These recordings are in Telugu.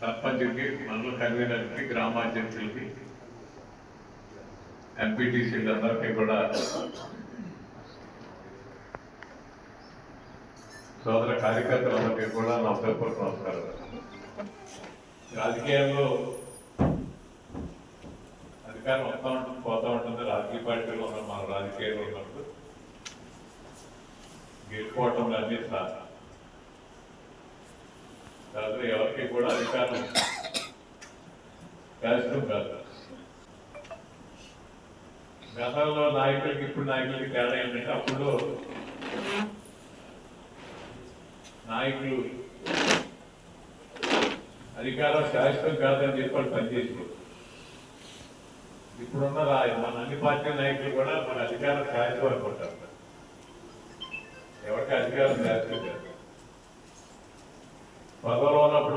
సర్పంచ్కి మండల కన్వీనర్కి గ్రామాధ్యక్షులకి ఎంపీటీసీలు అందరికీ కూడా సోదర కార్యకర్తలందరికీ కూడా నా పేపర్ నమస్కారం. రాజకీయాల్లో అధికారం వస్తూ ఉంటుంది పోతూ ఉంటుంది. రాజకీయ పార్టీలో ఉన్న మన రాజకీయాల్లో ఉన్నప్పుడు గెలుపుకోవటం అన్ని సా- కాదు ఎవరికి కూడా అధికారం కాదు గతంలో నాయకులకి ఇప్పుడు నాయకులకి తేడా ఏంటంటే అప్పుడు నాయకులు అధికారం శాశ్వతం కాదని చెప్పి వాళ్ళు పనిచేసారు ఇప్పుడున్న మన అన్ని పార్టీ నాయకులు కూడా మన అధికారం శాశ్వతం అనుకుంటారు. ఎవరికి అధికారం శాశ్వతం కాదు. పదవులో ఉన్నప్పుడు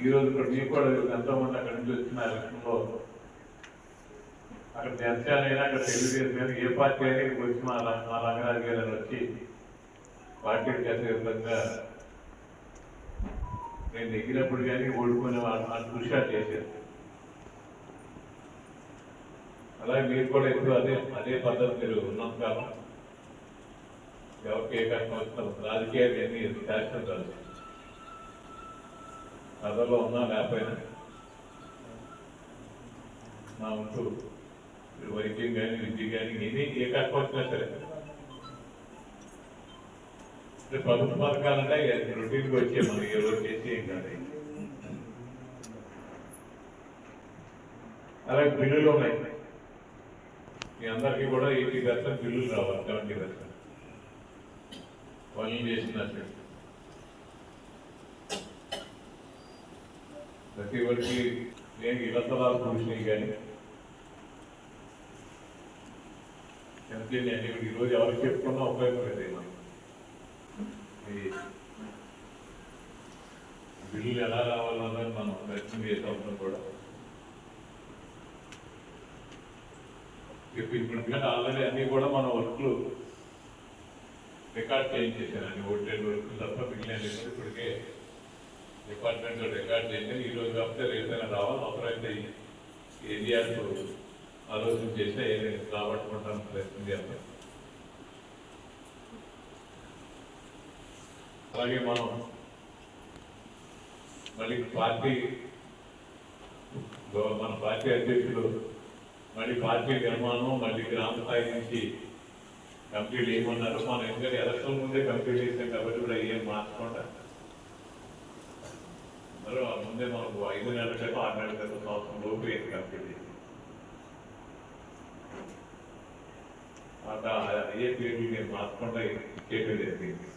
ఈ రోజు కూడా మీకు కూడా ఎంతో మంది నుంచి వచ్చిన ఎలక్షన్ అక్కడ జనసేన అక్కడ తెలుగుదేశం అయినా ఏ పార్టీ అయినా ఇక్కడికి వచ్చి మా మా రంగరాజు గారు వచ్చి పార్టీ చేసే విధంగా నేను నెగ్గినప్పుడు కానీ ఓడిపోయిన ఆ కృషి చేశారు అలాగే మీరు కూడా ఎప్పుడు అదే అదే పద్ధతి మీరు ఉన్నాం కాబట్టి ఎవరికి ఏ కష్టం వచ్చినా రాజకీయాలు ఎన్ని శాశ్వతం కథలో ఉన్నా లేకపోయినా నా ఉంటూ ఇప్పుడు వైద్యం కానీ విద్య కానీ ఎన్ని ఏ కష్టం వచ్చినా సరే అంటే ప్రభుత్వ పథకాలంటే రొటీన్కి వచ్చే మనం ఏ రోజు చేసి ఏం కాదు అలాగే బిల్లులు ఉన్నాయి మీ అందరికీ కూడా ఎయిటీ పర్సెంట్ బిల్లులు రావాలి సెవెంటీ పర్సెంట్ పనులు చేసినట్టు ప్రతి ఒక్కరికి నేను ఇళ్ళతలాలు పురుషుని కానీ అంతే నేను ఈరోజు ఎవరు చెప్పుకున్నా ఉపయోగం లేదు మనం ఈ బిల్లులు ఎలా రావాలన్నది మనం ప్రయత్నం చేసాం కూడా. ఇప్పుడు ఇప్పుడు ఆల్రెడీ అన్నీ కూడా మన వర్క్లు రికార్డ్ చేయించేసాను అన్ని ఓటెడ్ వర్క్లు తప్ప మిగిలిన ఇప్పటికే డిపార్ట్మెంట్ రికార్డ్ చేస్తే ఈ రోజు కాకపోతే రేపైనా రావాలి అవసరమైతే ఈ ఆలోచన చేస్తే ఏమి రాబట్టుకుంటాను ప్రయత్నం చేస్తాం అలాగే మనం మళ్ళీ పార్టీ మన పార్టీ అధ్యక్షులు మళ్ళీ పార్టీ నిర్మాణం మళ్ళీ గ్రామ స్థాయి నుంచి కంప్లీట్ చేయమన్నారు మనం ఎందుకంటే ఎలక్షన్ ముందే కంప్లీట్ చేసాం కాబట్టి కూడా ఏం మార్చకుండా మరి ఆ ముందే మనకు ఐదు నెలల క్రితం ఆరు నెలల క్రితం సంవత్సరం లోపు అయింది కంప్లీట్ చేసి అట్లా ఏ పేర్లు నేను మార్చకుండా ఇచ్చేయడం జరిగింది